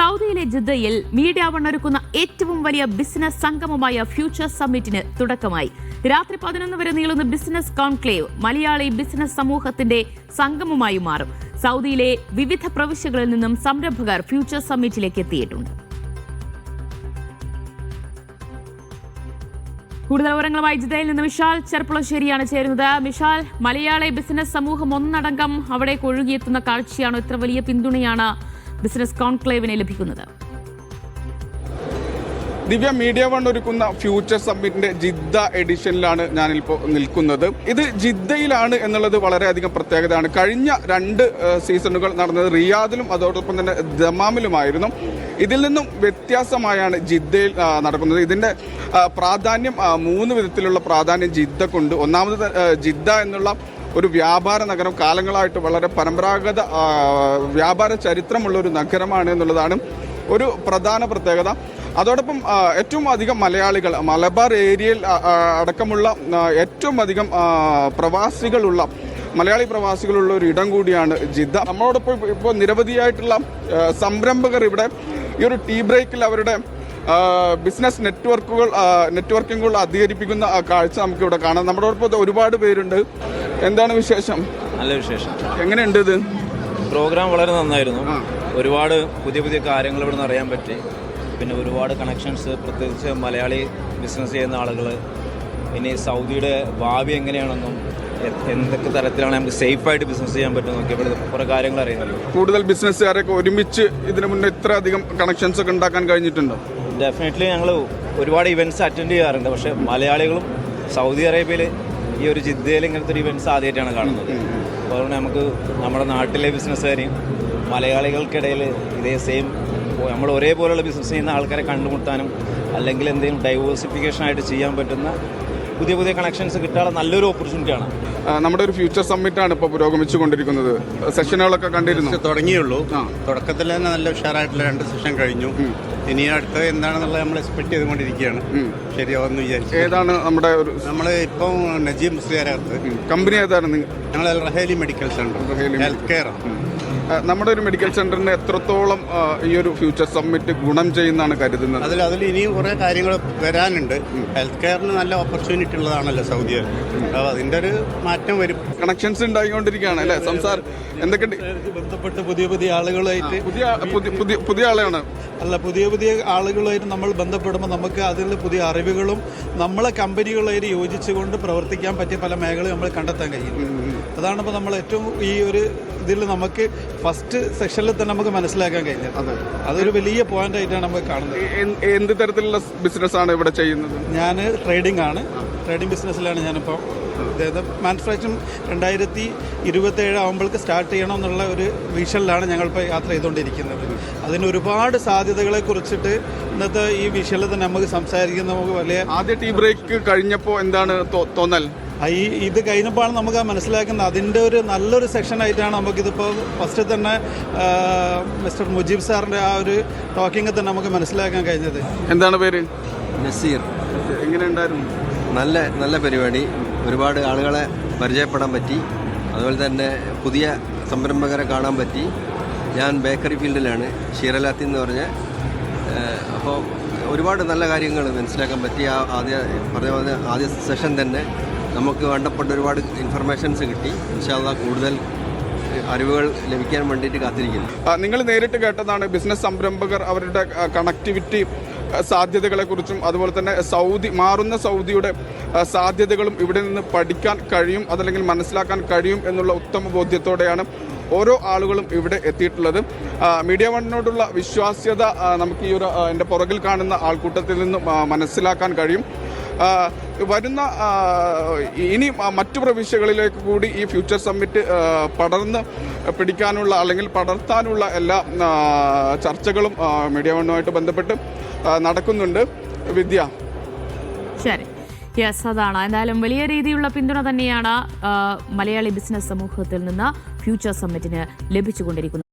സൗദിയിലെ ജിദ്ദയിൽ മീഡിയ വണ്ണൊരുക്കുന്ന ഏറ്റവും വലിയ ബിസിനസ് സംഗമമായ ഫ്യൂച്ചർ സമ്മിറ്റിന് തുടക്കമായി. രാത്രി പതിനൊന്ന് വരെ നീളുന്ന ബിസിനസ് കോൺക്ലേവ് മലയാളി ബിസിനസ് സമൂഹത്തിന്റെ സംഗമമായി മാറും. സൗദിയിലെ വിവിധ പ്രവിശ്യകളിൽ നിന്നും സംരംഭകർ ഫ്യൂച്ചർ സമ്മിറ്റിലേക്ക് എത്തിയിട്ടുണ്ട്. കൂടുതൽ വിവരങ്ങളുമായി ജിദ്ദയിൽ നിന്ന് വിശാൽ ചെർപ്പുളശ്ശേരിയാണ് ചേരുന്നത്. വിശാൽ മലയാളി ബിസിനസ് സമൂഹം ഒന്നടങ്കം അവിടേക്ക് ഒഴുകിയെത്തുന്ന കാഴ്ചയാണോ ഇത്ര വലിയ പിന്തുണയാണ് ബിസിനസ് കോൺക്ലേവിന് ലഭിക്കുന്നത്. ദിവ്യ മീഡിയ വൺ ഒരുക്കുന്ന ഫ്യൂച്ചർ സമ്മിറ്റിന്റെ ജിദ്ദ എഡിഷനിലാണ് ഞാനിപ്പോൾ നിൽക്കുന്നത്. ഇത് ജിദ്ദയിലാണ് എന്നുള്ളത് വളരെയധികം പ്രത്യേകതയാണ്. കഴിഞ്ഞ രണ്ട് സീസണുകൾ നടന്നത് റിയാദിലും അതോടൊപ്പം തന്നെ ദമാമിലുമായിരുന്നു. ഇതിൽ നിന്നും വ്യത്യാസമായാണ് ജിദ്ദയിൽ നടക്കുന്നത്. ഇതിന്റെ പ്രാധാന്യം മൂന്ന് വിധത്തിലുള്ള പ്രാധാന്യം ജിദ്ദക്കുണ്ട് ഒന്നാമത് ജിദ്ദ എന്നുള്ള ഒരു വ്യാപാര നഗരം കാലങ്ങളായിട്ട് വളരെ പരമ്പരാഗത വ്യാപാര ചരിത്രമുള്ള ഒരു നഗരമാണ് എന്നുള്ളതാണ് ഒരു പ്രധാന പ്രത്യേകത. അതോടൊപ്പം ഏറ്റവും അധികം മലയാളികൾ മലബാർ ഏരിയയിൽ അടക്കമുള്ള ഏറ്റവും അധികം പ്രവാസികളുള്ള മലയാളി പ്രവാസികളുള്ള ഒരു ഇടം കൂടിയാണ് ജിദ്ദ. നമ്മളോടൊപ്പം ഇപ്പോൾ നിരവധിയായിട്ടുള്ള സംരംഭകർ ഇവിടെ ഈ ഒരു ടീ ബ്രേക്കിൽ അവരുടെ ബിസിനസ് നെറ്റ്വർക്കുകൾ നെറ്റ്വർക്കിംഗുകൾ നെറ്റ്വർക്കിങ്ങുകൾ അധികരിപ്പിക്കുന്ന കാഴ്ച നമുക്ക് ഇവിടെ കാണാം ഒപ്പം ഒരുപാട് പേരുണ്ട്. എന്താണ് വിശേഷം? നല്ല വിശേഷം. എങ്ങനെയുണ്ട് ഇത്? പ്രോഗ്രാം വളരെ നന്നായിരുന്നു. ഒരുപാട് പുതിയ പുതിയ കാര്യങ്ങൾ ഇവിടെ നിന്ന് അറിയാൻ പറ്റി. പിന്നെ ഒരുപാട് കണക്ഷൻസ് പ്രത്യേകിച്ച് മലയാളി ബിസിനസ് ചെയ്യുന്ന ആളുകൾ ഇനി സൗദിയുടെ ഭാവി എങ്ങനെയാണെന്നും എന്തൊക്കെ തരത്തിലാണ് നമുക്ക് സേഫായിട്ട് ബിസിനസ് ചെയ്യാൻ പറ്റുമെന്നൊക്കെ ഇവിടെ കുറേ കാര്യങ്ങൾ അറിയുന്നല്ലോ കൂടുതൽ ബിസിനസ്സുകാരൊക്കെ ഒരുമിച്ച് ഇതിനു മുന്നേ ഇത്ര അധികം കണക്ഷൻസ് ഒക്കെ ഉണ്ടാക്കാൻ കഴിഞ്ഞിട്ടുണ്ടോ? ഡെഫിനറ്റ്ലി ഞങ്ങൾ ഒരുപാട് ഇവന്റ്സ് അറ്റൻഡ് ചെയ്യാറുണ്ട്. പക്ഷേ മലയാളികളും സൗദി അറേബ്യയിൽ ഈ ഒരു ജിദ്ദയിൽ ഇങ്ങനത്തെ ഒരു ഇവന്റ്സ് ആദ്യമായിട്ടാണ് കാണുന്നത്. അപ്പോൾ അതുകൊണ്ട് നമുക്ക് നമ്മുടെ നാട്ടിലെ ബിസിനസ്സുകാരെയും മലയാളികൾക്കിടയിൽ ഇതേ സെയിം നമ്മൾ ഒരേപോലെയുള്ള ബിസിനസ് ചെയ്യുന്ന ആൾക്കാരെ കണ്ടുമുട്ടാനും അല്ലെങ്കിൽ എന്തെങ്കിലും ഡൈവേഴ്സിഫിക്കേഷൻ ആയിട്ട് ചെയ്യാൻ പറ്റുന്ന പുതിയ പുതിയ കണക്ഷൻസ് കിട്ടാനുള്ള നല്ലൊരു ഓപ്പർച്യൂണിറ്റിയാണ് ആണ്. നമ്മുടെ ഒരു ഫ്യൂച്ചർ സമ്മിറ്റ് ആണ് ഇപ്പോൾ പുരോഗമിച്ചു കൊണ്ടിരിക്കുന്നത് സെഷനുകളൊക്കെ കണ്ടിരുന്നു? തുടങ്ങിയുള്ളൂ. തുടക്കത്തിൽ തന്നെ നല്ല ഉഷാറായിട്ടുള്ള രണ്ട് സെഷൻ കഴിഞ്ഞു. ഇനി അടുത്തത് എന്താണെന്നുള്ളത് നമ്മൾ എക്സ്പെക്ട് ചെയ്തുകൊണ്ടിരിക്കുകയാണ്. ശരിയാവുമെന്ന് വിചാരിച്ചു. ഏതാണ് നമ്മുടെ ഒരു നമ്മൾ ഇപ്പം നജീബ് മുസ്ലിയാരകത്ത് കമ്പനി ഏതാണ് ഞങ്ങൾ റഹേലി മെഡിക്കൽ സെന്റർ. ഹെൽത്ത് കെയർ ആണ് നമ്മുടെ ഒരു മെഡിക്കൽ സെന്ററിന് എത്രത്തോളം ഈ ഒരു ഫ്യൂച്ചർ സമ്മിറ്റ് ഗുണം ചെയ്യുന്നതാണ് കരുതുന്നത്? അതിൽ അതിൽ ഇനിയും കുറേ കാര്യങ്ങൾ വരാനുണ്ട്. ഹെൽത്ത് കെയറിന് നല്ല ഓപ്പർച്യൂണിറ്റി ഉള്ളതാണല്ലോ സൗദിയിൽ അപ്പോൾ അതിന്റെ ഒരു മാറ്റം വരും. കണക്ഷൻസ് ഉണ്ടായിക്കൊണ്ടിരിക്കുകയാണ് അല്ലേ? സംസാരം എന്തൊക്കെ ബന്ധപ്പെട്ട് പുതിയ പുതിയ ആളുകളായിട്ട് പുതിയ പുതിയ ആളെയാണ്. അല്ല പുതിയ പുതിയ ആളുകളായിട്ട് നമ്മൾ ബന്ധപ്പെടുമ്പോൾ നമുക്ക് അതിൽ പുതിയ അറിവുകളും നമ്മളെ കമ്പനികളായിട്ട് യോജിച്ചുകൊണ്ട് പ്രവർത്തിക്കാൻ പറ്റിയ പല മേഖലയും നമ്മൾ കണ്ടെത്താൻ കഴിയും അതാണ് ഇപ്പോൾ നമ്മൾ ഏറ്റവും ഈ ഒരു ഇതിൽ നമുക്ക് ഫസ്റ്റ് സെക്ഷനിൽ തന്നെ നമുക്ക് മനസ്സിലാക്കാൻ കഴിഞ്ഞത്. അതെ. അതൊരു വലിയ പോയിന്റ് ആയിട്ടാണ് നമുക്ക് കാണുന്നത്. എന്ത് തരത്തിലുള്ള ബിസിനസ് ആണ് ഇവിടെ ചെയ്യുന്നത്? ഞാൻ ട്രേഡിംഗ് ആണ്. ട്രേഡിംഗ് ബിസിനസ്സിലാണ് ഞാനിപ്പോൾ അതായത് മാനുഫാക്ചറിങ് രണ്ടായിരത്തി ഇരുപത്തേഴ് ആകുമ്പോഴേക്ക് സ്റ്റാർട്ട് ചെയ്യണം എന്നുള്ള ഒരു വിഷനിലാണ് ഞങ്ങളിപ്പോൾ യാത്ര ചെയ്തുകൊണ്ടിരിക്കുന്നത് അതിന് ഒരുപാട് സാധ്യതകളെ കുറിച്ചിട്ട് ഇന്നത്തെ ഈ വിഷനിൽ തന്നെ നമുക്ക് സംസാരിക്കുന്ന നമുക്ക് വലിയ ആദ്യ ടീ ബ്രേക്ക് കഴിഞ്ഞപ്പോൾ എന്താണ് തോന്നൽ? ഈ ഇത് കഴിഞ്ഞപ്പോഴാണ് നമുക്ക് ആ മനസ്സിലാക്കുന്നത്. അതിന്റെ ഒരു നല്ലൊരു സെക്ഷൻ ആയിട്ടാണ് നമുക്കിതിപ്പോൾ ഫസ്റ്റ് തന്നെ മിസ്റ്റർ മുജീബ് സാറിന്റെ ആ ഒരു ടോക്കിംഗ് തന്നെ നമുക്ക് മനസ്സിലാക്കാൻ കഴിഞ്ഞത്. എന്താണ് പേര്? നസീർ. എങ്ങനെ ഉണ്ടായിരുന്നു? നല്ല നല്ല പരിപാടി. ഒരുപാട് ആളുകളെ പരിചയപ്പെടാൻ പറ്റി. അതുപോലെ തന്നെ പുതിയ സംരംഭകരെ കാണാൻ പറ്റി. ഞാൻ ബേക്കറി ഫീൽഡിലാണ് ഷീറലാത്തി എന്ന് പറഞ്ഞ അപ്പോൾ ഒരുപാട് നല്ല കാര്യങ്ങൾ മനസ്സിലാക്കാൻ പറ്റി. ആ ആദ്യ പറഞ്ഞ ആദ്യ സെഷൻ തന്നെ. നമുക്ക് വേണ്ടപ്പെട്ട ഒരുപാട് ഇൻഫർമേഷൻസ് കിട്ടി. ഇൻഷാല്ല കൂടുതൽ അറിവുകൾ ലഭിക്കാൻ വേണ്ടിയിട്ട് കാത്തിരിക്കുന്നു. നിങ്ങൾ നേരിട്ട് കേട്ടതാണ് ബിസിനസ് സംരംഭകർ അവരുടെ കണക്ടിവിറ്റി സാധ്യതകളെക്കുറിച്ചും അതുപോലെ തന്നെ സൗദി മാറുന്ന സൗദിയുടെ സാധ്യതകളും ഇവിടെ നിന്ന് പഠിക്കാൻ കഴിയും അതല്ലെങ്കിൽ മനസ്സിലാക്കാൻ കഴിയും എന്നുള്ള ഉത്തമ ബോധ്യത്തോടെയാണ് ഓരോ ആളുകളും ഇവിടെ എത്തിയിട്ടുള്ളത്. മീഡിയ വണ്ണിനോടുള്ള വിശ്വാസ്യത നമുക്ക് ഈ ഒരു എന്റെ പുറകിൽ കാണുന്ന ആൾക്കൂട്ടത്തിൽ നിന്ന് മനസ്സിലാക്കാൻ കഴിയും. വരുന്ന ഇനി മറ്റു പ്രവിശ്യകളിലേക്ക് കൂടി ഈ ഫ്യൂച്ചർ സമ്മിറ്റ് പടർന്ന് പിടിക്കാനുള്ള അല്ലെങ്കിൽ പടർത്താനുള്ള എല്ലാ ചർച്ചകളും മീഡിയ വണ്ണുമായിട്ട് ബന്ധപ്പെട്ട് നടക്കുന്നുണ്ട്. വിദ്യ. ശരി. യെസ് അതാണ്. എന്തായാലും വലിയ രീതിയിലുള്ള പിന്തുണ തന്നെയാണ് മലയാളി ബിസിനസ് സമൂഹത്തിൽ നിന്ന് ഫ്യൂച്ചർ സമ്മിറ്റിന് ലഭിച്ചുകൊണ്ടിരിക്കുന്നത്.